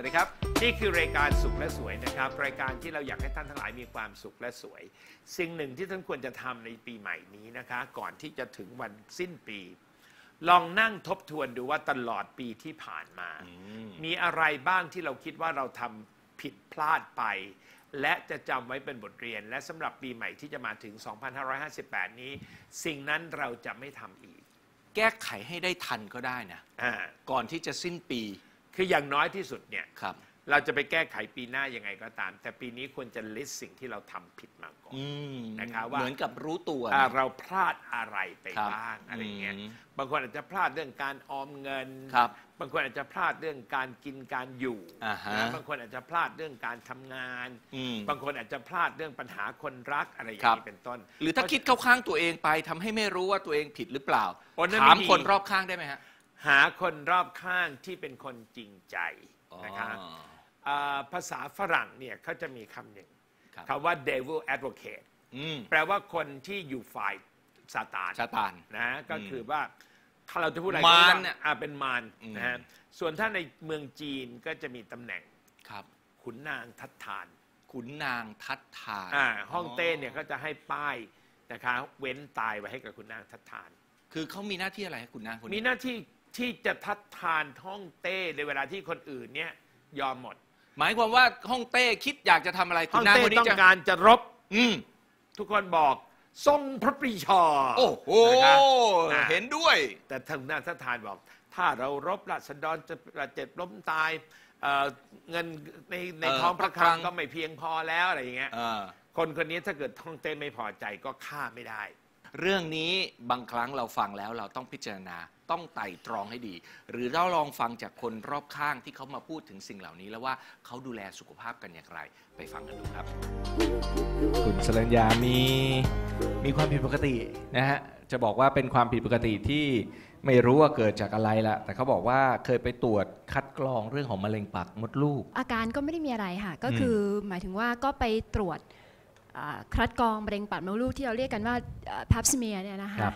สวัสดีครับ นี่คือรายการสุขและสวยนะครับ รายการที่เราอยากให้ท่านทั้งหลายมีความสุขและสวย สิ่งหนึ่งที่ท่านควรจะทำในปีใหม่นี้นะคะ ก่อนที่จะถึงวันสิ้นปี ลองนั่งทบทวนดูว่าตลอดปีที่ผ่านมา มีอะไรบ้างที่เราคิดว่าเราทำผิดพลาดไป และจะจำไว้เป็นบทเรียน และสำหรับปีใหม่ที่จะมาถึง 2558 นี้ สิ่งนั้นเราจะไม่ทำอีก แก้ไขให้ได้ทันก็ได้นะอ่าก่อนที่จะสิ้นปี คืออย่างน้อยที่สุดเนี่ยครับ เราจะไปแก้ไขปีหน้ายังไงก็ตาม แต่ปีนี้ควรจะ list สิ่งที่เราทำผิดมาก่อน อืมนะครับว่า เหมือนกับรู้ตัวอ่านะเราพลาดอะไรไปครับบ้างอะไรเงี้ย อืมบางคนอาจจะพลาดเรื่องการออมเงิน ครับบางคนอาจจะพลาดเรื่องการกินการอยู่อ่าฮะ นะบางคนอาจจะพลาดเรื่องการทำงาน อืม บางคนอาจจะพลาดเรื่องปัญหาคนรักอะไรอย่างครับนี้เป็นต้น หรือถ้าคิดเข้าข้างตัวเองไปทำให้ไม่รู้ว่าตัวเองผิดหรือเปล่า โอ้นั่นถามไม่ดี คนรอบข้างได้ไหมฮะ หาคนรอบข้างที่เป็นคนจริงใจนะครับอ๋ออ่าภาษาฝรั่งเนี่ยเขาจะมีคำหนึ่งครับคำว่า devil advocate อืมแปลว่าคนที่อยู่ฝ่ายซาตานซาตานนะก็อืมคือว่าถ้าเราจะพูดอะไรมารก็เนี่ยอ่าเป็นมารอืมนะฮะส่วนถ้าในเมืองจีนก็จะมีตำแหน่งครับ ขุนนางทัดทาน ขุนนางทัดทานอ่าฮ่องเต้เนี่ยก็จะให้ป้ายนะคะเว้นตายไว้ให้กับขุนนางทัดทาน คือเขามีหน้าที่อะไรขุนนางคนมีนี้หน้าที่ ที่จะทัดทานฮ่องเต้ในเวลาที่คนอื่นเนี่ยยอมหมดหมายความว่าฮ่องเต้คิดอยากจะทำอะไรขุฮ่อนงนางเต้คนนี้ต้องจะการจะรบ อืมทุกคนบอกทรงพระปรีชาโอ้โหนะครับอ่าเห็นด้วย แต่ทางด้านทัดทานบอก ถ้าเรารบราษฎรจะบาดเจ็บล้มตายเอ่อเงินในในเอ่อท้องพระพคระคลัลังงก็ไม่เพียงพอแล้วอะไรอย่างเงี้ย อ่า คนคนนี้ถ้าเกิดฮ่องเต้ไม่พอใจก็ฆ่าไม่ได้ เรื่องนี้บางครั้งเราฟังแล้วเราต้องพิจารณา ต้องไต่ตรองให้ดี หรือเราลองฟังจากคนรอบข้างที่เขามาพูดถึงสิ่งเหล่านี้ แล้วว่าเขาดูแลสุขภาพกันอย่างไร ไปฟังกันดูครับ คุณสรัญญามีมีความผิดปกตินะฮะจะบอกว่าเป็นความผิดปกติที่ไม่รู้ว่าเกิดจากอะไรละแต่เขาบอกว่าเคยไปตรวจคัดกรองเรื่องของมะเร็งปากมดลูก อาการก็ไม่ได้มีอะไรค่ะ ก็อืมคือหมายถึงว่าก็ไปตรวจอ่าคัดกรองมะเร็งปากมดลูกที่เราเรียกกันว่าพับสเมียเนี่ยนะคะเอ่อ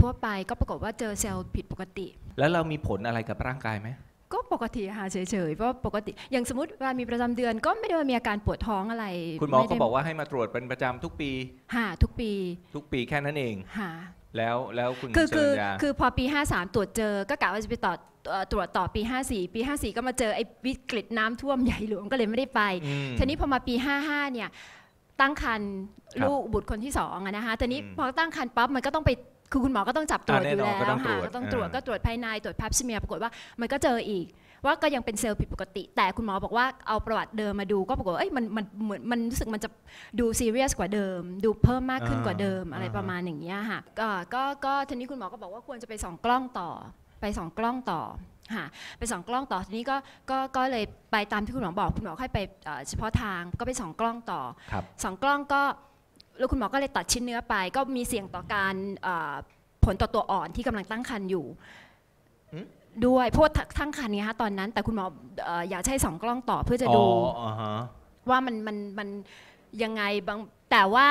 ทั่วไปก็ปรากฏว่าเจอเซลล์ผิดปกติ แล้วเรามีผลอะไรกับร่างกายไหมก็ปกติค่ะเฉยๆเพราะปกติ อย่างสมมติเวลามีประจำเดือนก็ไม่ได้ว่ามีอาการปวดท้องอะไร คุณหมอไได้ก็บอกว่าให้มาตรวจเป็นประจำทุกปีหาทุกปี ทุกปีแค่นั้นเองหาแล้วแล้วคุณคือสคืรัอญญาคือพอปี 53 ตรวจเจอก็กะว่าจะไปต่อเอ่อตรวจต่อปี 54 ปี 54 ก็มาเจอไอ้วิกฤตน้ำท่วมใหญ่หลวงก็เลยไม่ได้ไปอืมทีนี้พอมาปี 55 เนี่ยตั้งครรภ์ครับลูกบุตรคนที่สองอะนะคะทีนี้อืมพอตั้งครรภ์ปั๊บมันก็ต้องไป คือคุณหมอก็ต้องจับตรวจอ่าอยู่แน่นอนแล้วก็ต้องตรค่ะวจก็ต้องตรวจอ่าก็ตรวจภายในตรวจพับสเมียปรากฏว่ามันก็เจออีก ว่าก็ยังเป็นเซลล์ผิดปกติ แต่คุณหมอบอกว่าเอาประวัติเดิมมาดูก็ปรากฏว่าเอ้ยมันมันเหมือนมันรู้สึกมันจะดูซีเรียสกว่าเดิม ดูเพิ่มมากขึ้นกว่าเดิมอะไรประมาณอย่างเงี้ยค่ะก็ก็ก็ทีนี้คุณหมอก็บอกว่าควรจะไปส่องกล้องต่อไปส่องกล้องต่อค่ะไปส่องกล้องต่อทีนี้ก็ก็ก็เลยไปตามที่คุณหมอบอกคุณหมอค่อยไปเอ่อเฉพาะทางก็ไปส่องกล้องต่อครับสองกล้องก็ แล้วคุณหมอก็เลยตัดชิ้นเนื้อไป ก็มีเสี่ยงต่อการเอ่อผลต่อตัวอ่อนที่กำลังตั้งครรภ์อยู่หืมด้วยเพราะว่าตั้งครรภ์ไงฮะตอนนั้น แต่คุณหมอเอ่ออยากใช้สองกล้องต่อเพื่อจะอ๋อดูอ่าฮะว่ามันมันมันยังไงบางแต่ว่า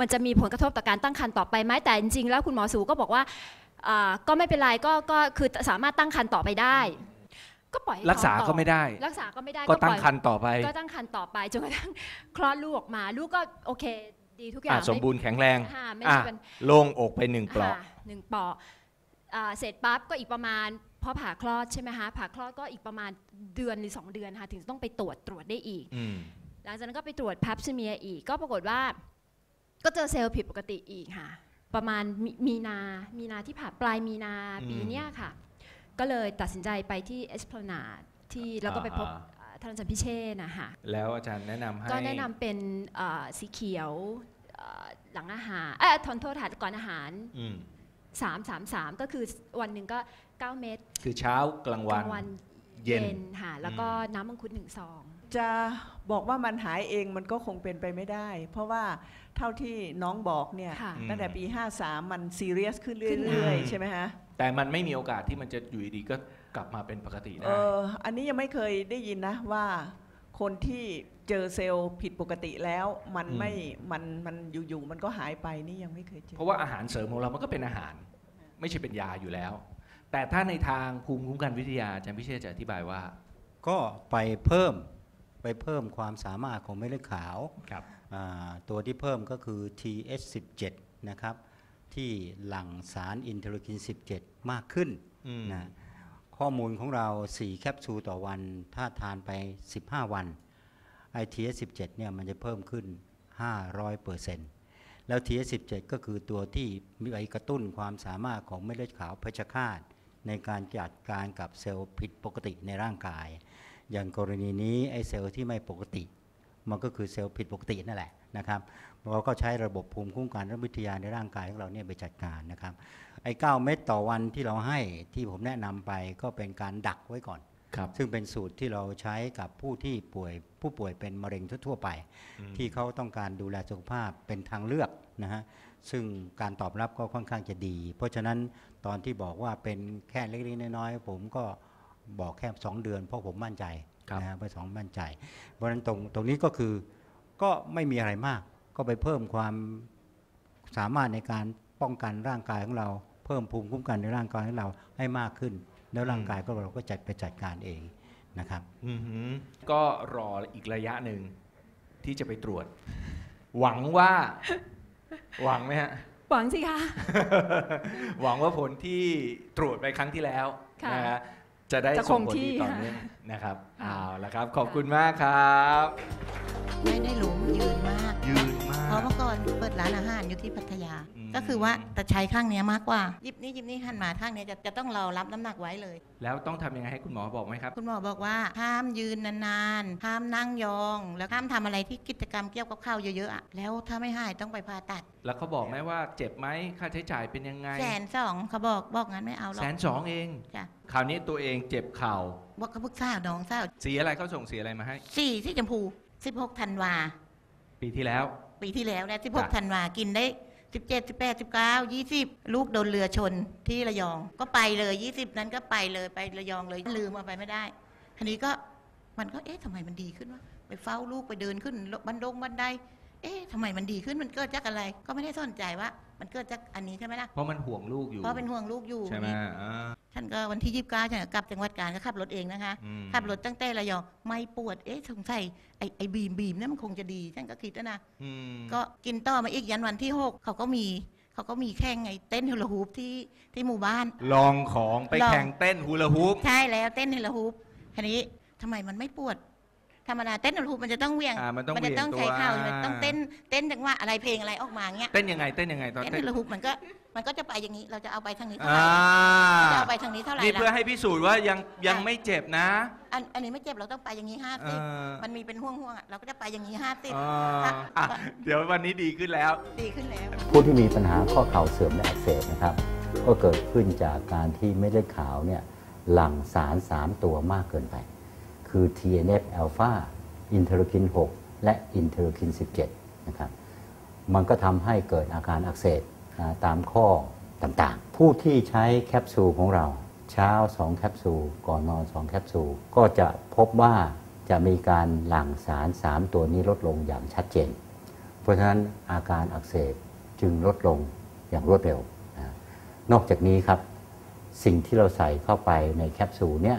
มันจะมีผลกระทบต่อการตั้งครรภ์ต่อไปไหมแต่จริงๆแล้วคุณหมอสูก็บอกว่าอ่าก็ไม่เป็นไรก็ก็คือสามารถตั้งครรภ์ต่อไปได้ ก็ปล่อยให้รักษาท้องต่อก็ไม่ได้ รักษาก็ไม่ได้ก็ตั้ปงล่อยครรภ์ต่อไป ก็ตั้งครรภ์ต่อไปจนกระทั่งคลอดลูกออกมาลูกก็โอเค ดีทุกอย่าอะงสมบูรณ์แข็งแรงค่ะไม่อะใช่เป็นโล่งอกไปหนึ่งปลอกค่ะหนึ่งปลอกอ่าเสร็จปั๊บก็อีกประมาณพอผ่าคลอดใช่ไหมคะผ่าคลอดก็อีกประมาณเดือนหรือ 2 เดือนค่ะถึงต้องไปตรวจตรวจได้อีกอืมหลังจากนั้นก็ไปตรวจพับซิเมียอีก ก็ปรากฏว่า ก็เจอเซลล์ผิดปกติอีกค่ะ ประมาณมีมีนา มีนาที่ผ่านปลายมีนาอืมปีเนี้ยค่ะ ก็เลยตัดสินใจไปที่เอสพลนาที่แล้วก็ไปพบอ่าอ่า ท่านอาจารย์พิเชษฐ์นะคะแล้วอาจารย์แนะนำให้ก็แนะนำเป็นเอ่อสีเขียวเอ่อหลังอาหารเออทนโทษค่ะก่อนอาหารอืม3 3 3ก็คือวันหนึ่งก็ 9 เม็ดคือเช้ากลางกวัลานงวันเย็นค่ะแล้วก็น้ำมังคุดหนึ่งซองจะบอกว่ามันหายเองมันก็คงเป็นไปไม่ได้ เพราะว่าเท่าที่น้องบอกเนี่ยค่ะตั้งแต่ปี 53 มันซีเรียสขึ้นขึ้นเรื่อยอืมๆใช่ไหมฮะ แต่มันไม่มีโอกาสที่มันจะอยู่ดีๆก็ กลับมาเป็นปกติเอได้ออันนี้ยังไม่เคยได้ยินนะว่าคนที่เจอเซลล์ผิดปกติแล้วมันอืม ไม่มันมันอยู่ๆมันก็หายไปนี่ยังไม่เคยเจอ เพราะว่าอาหารเสริมของเรามันก็เป็นอาหาร ไม่ใช่เป็นยาอยู่แล้ว แต่ถ้าในทางภูมิคุ้มกันวิทยาอาจารย์พิเชษจะอธิบายว่าก็ไปเพิ่มไปเพิ่มความสามารถของเม็ดเลือดขาวครับ อ่าตัวที่เพิ่มก็คือ TH17 นะครับ ที่หลั่งสารอินเทอร์คิน 17 มากขึ้นอืมนะ ข้อมูลของเรา 4 แคปซูลต่อวัน ถ้าทานไป 15 วัน ITH17 เนี่ยมันจะเพิ่มขึ้น 500%แล้ว TH17 ก็คือตัวที่มีไปกระตุ้นความสามารถของเม็ดเลือดขาวเพชฌฆาตในการจัดการกับเซลล์ผิดปกติในร่างกาย อย่างกรณีนี้ไอเซลล์ที่ไม่ปกติ มันก็คือเซลล์ผิดปกตินั่นแหละ นะครับเราก็ใช้ระบบภูมิคุ้มกันและวิทยาในร่างกายของเราเนี่ยไปจัดการนะครับ ไอ้9เม็ดต่อวันที่เราให้ที่ผมแนะนำไปก็เป็นการดักไว้ก่อนครับซึ่งเป็นสูตรที่เราใช้กับผู้ที่ป่วยผู้ป่วยเป็นมะเร็งทั่วๆไป ที่เขาต้องการดูแลสุขภาพเป็นทางเลือกนะฮะซึ่งการตอบรับก็ค่อนข้างจะดี เพราะฉะนั้นตอนที่บอกว่าเป็นแค่เล็กๆน้อยๆผมก็บอกแค่ 2 เดือนเพราะผมมั่นใจครับนะฮะไปสองมั่นใจ เพราะฉะนั้นตรงตรงนี้ก็คือ ก็ไม่มีอะไรมาก ก็ไปเพิ่มความสามารถในการป้องกันร่างกายของเรา เพิ่มภูมิคุ้มกันในร่างกายของเราให้มากขึ้น แล้วร่างกายก็เราก็จัดไปจัดการเองนะครับอือหือก็รออีกระยะหนึ่งที่จะไปตรวจ หวังว่า หวังไหมฮะ หวังสิคะ หวังว่าผลที่ตรวจไปครั้งที่แล้วค่ะนะฮะจะได้จะส่งคงผลที่ดีต่อค่ะเนื่องนะครับค่ะเอาละครับ ขอบคุณมากครับ ไม่ได้หลุมยืนมาก ยืนมาเพราะกเมื่อก่อนเปิดร้านอาหารอยู่ที่พัทยา อืม ก็คือว่าแต่ใช้ข้างเนี้ยมากกว่าหยิบนี้หยิบนี้หันมาข้างเนี้ยจะจะต้องรอรับน้ำหนักไว้เลย แล้วต้องทำยังไงให้คุณหมอบอกไหมครับ คุณหมอบอกว่าห้ามยืนนานๆ ห้ามนั่งยอง แล้วห้ามทำอะไรที่กิจกรรมเกี่ยวกับข้าวเยอะๆอะแล้วถ้าไม่หายต้องไปผ่าตัดแล้วเขาบอกไหมว่าเจ็บไหมค่าใช้จ่ายเป็นยังไงแสนสองเขาบอกบอกงั้นไม่เอาหรอกแสนสองเอง จ้ะคราวนี้ตัวเองเจ็บเข่า บอกเขาพึกษาน้องสาวสีอะไรเขาส่งสีอะไรมาให้ สี่ที่ชมพู 16ธันวา ปีที่แล้ว ปีที่แล้วนะจ้ะ 16ธันวา กินได้ 17 18 19 20 ลูกโดนเรือชนที่ระยอง ก็ไปเลย 20 นั้นก็ไปเลยไประยองเลยลืมเอาไปไม่ได้ทีนี้ก็มันก็เอ๊ะทำไมมันดีขึ้นวะไปเฝ้าลูกไปเดินขึ้นบันดงบันได เอ๊ะทำไมมันดีขึ้นมันเกิดจากอะไร ก็ไม่ได้สนใจว่า มันเกิดจากอันนี้ใช่ไหมล่ะเพราะมันห่วงลูกอยู่เพราะเป็นห่วงลูกอยู่ใช่ไหมอ่าท่านก็วันที่29ฉันก็กลับจังหวัดกาญก็ขับรถเองนะคะอืม ขับรถตั้งแต่ระยองไม่ปวดเอ๊ะสงสัยไอ้ไอ้บีมบีมเนี่ยมันคงจะดีฉันก็คิดนะนะ อืมก็กินต่อมาอีกยันวันที่หกเขาก็มีเขาก็มีแข่งไงเต้นฮูลาฮูปที่ที่หมู่บ้าน ลองของไปลอง แข่งเต้นฮูลาฮูป ใช่แล้วเต้นฮูลาฮูปทีนี้ทำไมมันไม่ปวด ธรรมดาเต้นฮูลาฮูปมันจะต้องเหวียงอ่ามันต้องจะต้องเหวี่ใช้ยงตัว เข่ามันต้องเต้นเต้นจังหวะอะไรเพลงอะไรออกมาเงี้ยเต้นยังไงเต้นยังไงตอนเต้นเต้นฮูลาฮูปมันก็มันก็จะไปอย่างนี้เราจะเอาไปทางนี้เท่าอ่าไหร่จะเอาไปทางนี้เท่าไหร่นี่เพื่อล่ะให้พิสูจน์ว่ายังยังไม่เจ็บนะอันอันนี้ไม่เจ็บเราต้องไปอย่างนี้ห้าเอสิบอมันมีเป็นห่วงๆอะเราก็จะไปอย่างนี้ห้าสิบอ่าอะเดี๋ยววันนี้ดีขึ้นแล้ว ดีขึ้นแล้ว ผู้ที่มีปัญหาข้อเข่าเสื่อมและอักเสบนะครับ ก็เกิดขึ้นจากการที่เม็ดเลือดขาวเนี่ยหลั่งสาร 3 ตัวมากเกินไป คือ TNF อ l p h a อินเทอร์คิน 6 และอินเทอร์คิน 17 นะครับ มันก็ทำให้เกิดอาการอักเสบตามข้อต่างๆ ผู้ที่ใช้แคปซูลของเรา เช้า 2 แคปซูล ก่อนนอน 2 แคปซูล ก็จะพบว่าจะมีการหลั่งสาร 3 ตัวนี้ลดลงอย่างชัดเจน เพราะฉะนั้นอาการอักเสบจึงลดลงอย่างรวดเร็ว นอกจากนี้ครับ สิ่งที่เราใส่เข้าไปในแคปซูลเนี่ย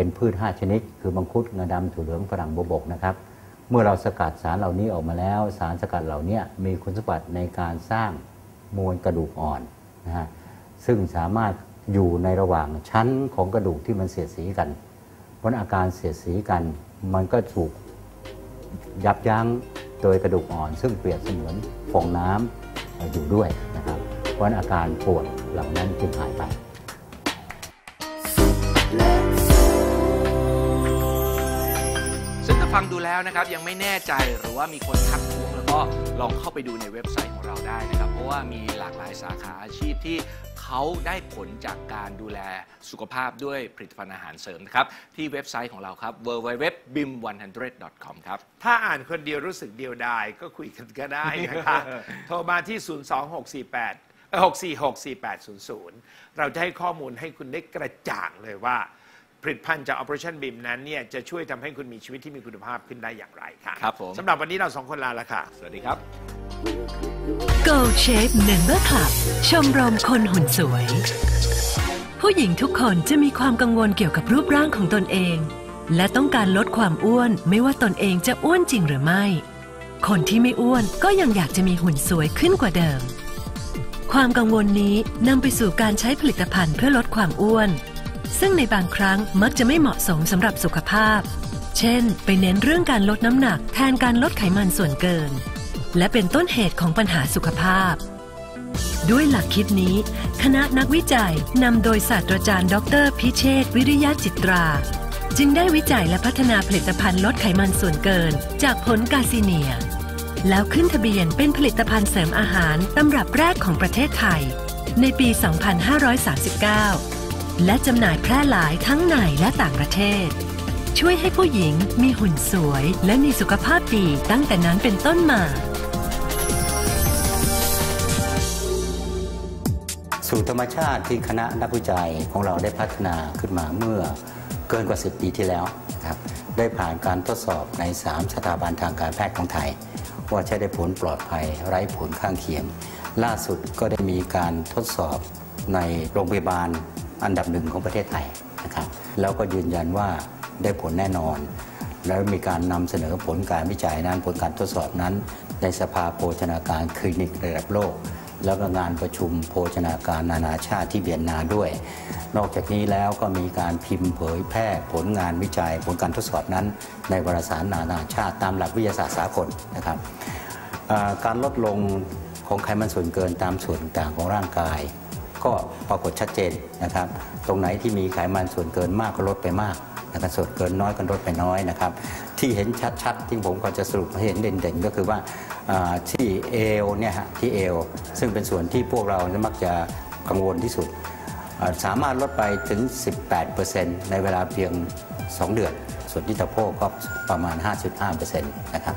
เป็นพืช 5 ชนิด คือมังคุดงาดำถั่วเหลืองฝรั่งบวบกนะครับ เมื่อเราสกัดสารเหล่านี้ออกมาแล้ว สารสกัดเหล่านี้มีคุณสมบัติในการสร้างมวลกระดูกอ่อนนะฮะซึ่งสามารถอยู่ในระหว่างชั้นของกระดูกที่มันเสียดสีกันเพราะอาการเสียดสีกัน มันก็ถูกยับยั้งโดยกระดูกอ่อน ซึ่งเปรียบเสมือนฟองน้ำอยู่ด้วยนะครับเพราะนั้นอาการปวดเหล่านั้นจึงหายไป ฟังดูแล้วนะครับยังไม่แน่ใจหรือว่ามีคนทักท้วงแล้วก็ลองเข้าไปดูในเว็บไซต์ของเราได้นะครับ เพราะว่ามีหลากหลายสาขาอาชีพที่เขาได้ผลจากการดูแลสุขภาพด้วยผลิตภัณฑ์อาหารเสริมนะครับ ที่เว็บไซต์ของเราครับ www.bim100.com ครับ ถ้าอ่านคนเดียวรู้สึกเดียวดายก็คุยกันก็ได้นะคะ โทรมาที่ 02648เอ่อ6464800 เราจะให้ข้อมูลให้คุณได้กระจ่างเลยว่า ผลิตภัณฑ์จาก Operation BIM นั้นเนี่ยจะช่วยทำให้คุณมีชีวิตที่มีคุณภาพขึ้นได้อย่างไรค่ะครับผม สำหรับวันนี้เราสองคนลาละค่ะ สวัสดีครับ Gold Shape Member Club ชมรมคนหุ่นสวย ผู้หญิงทุกคนจะมีความกังวลเกี่ยวกับรูปร่างของตนเอง และต้องการลดความอ้วนไม่ว่าตนเองจะอ้วนจริงหรือไม่ คนที่ไม่อ้วนก็ยังอยากจะมีหุ่นสวยขึ้นกว่าเดิม ความกังวลนี้นำไปสู่การใช้ผลิตภัณฑ์เพื่อลดความอ้วน ซึ่งในบางครั้งมักจะไม่เหมาะสมสำหรับสุขภาพ เช่น ไปเน้นเรื่องการลดน้ำหนักแทนการลดไขมันส่วนเกิน และเป็นต้นเหตุของปัญหาสุขภาพ ด้วยหลักคิดนี้ คณะนักวิจัยนำโดยศาสตราจารย์ดรพิเชษวิริยะจิตรา จึงได้วิจัยและพัฒนาผลิตภัณฑ์ลดไขมันส่วนเกิน จากผลกาซิเนีย แล้วขึ้นทะเบียนเป็นผลิตภัณฑ์เสริมอาหารตำรับแรกของประเทศไทย ในปี 2539 และจำหน่ายแพร่หลายทั้งในและต่างประเทศ ช่วยให้ผู้หญิงมีหุ่นสวย และมีสุขภาพดีตั้งแต่นั้นเป็นต้นมา สู่ธรรมชาติที่คณะนักวิจัยของเราได้พัฒนาขึ้นมาเมื่อเกินกว่า 10 ปีที่แล้วนะครับได้ผ่านการทดสอบใน 3 สถาบันทางการแพทย์ของไทย ว่าใช้ได้ผลปลอดภัยไร้ผลข้างเคียง ล่าสุดก็ได้มีการทดสอบในโรงพยาบาล อันดับหนึ่งของประเทศไทยนะครับแล้วก็ยืนยันว่าได้ผลแน่นอน แล้วมีการนำเสนอผลการวิจัยนั้นผลการทดสอบนั้น ในสภาโภชนาการคลินิกระดับโลก แล้วก็งานประชุมโภชนาการนานาชาติที่เวียนนาด้วย นอกจากนี้แล้วก็มีการพิมพ์เผยแพร่ผลงานวิจัย ผลการทดสอบนั้น ในวารสารนานาชาติตามหลักวิทยาศาสตร์สากลนะครับการลดลงของไขมันส่วนเกินตามส่วนต่างของร่างกาย ก็ปรากฏชัดเจนนะครับ ตรงไหนที่มีไขมันส่วนเกินมากก็ลดไปมากนะครับส่วนเกินน้อยก็ลดไปน้อยนะครับ ที่เห็นชัดๆ ที่ผมก็จะสรุปให้เห็นเด่นๆ ก็คือว่าที่เอวเนี่ยฮะที่เอวซึ่งเป็นส่วนที่พวกเรามักจะกังวลที่สุด สามารถลดไปถึง 18%ในเวลาเพียง 2 เดือน ส่วนที่ตะโพกก็ประมาณ 55%นะครับ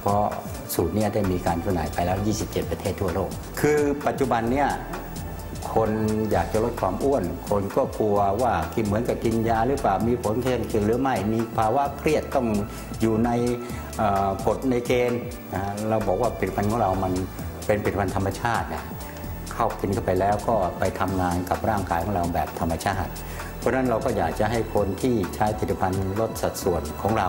เพราะสูตรนี้ได้มีการจำหน่ายไปแล้ว 27 ประเทศทั่วโลก คือปัจจุบันเนี่ยคนอยากจะลดความอ้วน คนก็กลัวว่ากินเหมือนกับกินยาหรือเปล่า มีผลข้างเคียงหรือไม่ มีภาวะเครียดต้องอยู่ในกฎในเกณฑ์นะเราบอกว่าผลิตภัณฑ์ของเรามันเป็นผลิตภัณฑ์ธรรมชาตินะเข้ากินเข้าไปแล้วก็ไปทำงานกับร่างกายของเราแบบธรรมชาติ เพราะฉะนั้นเราก็อยากจะให้คนที่ใช้ผลิตภัณฑ์ลดสัดส่วนของเรา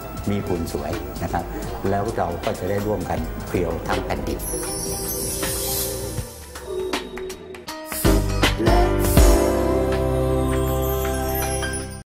มีหุ่นสวยนะครับ แล้วเราก็จะได้ร่วมกันเปลี่ยวทั้งแผ่นดิน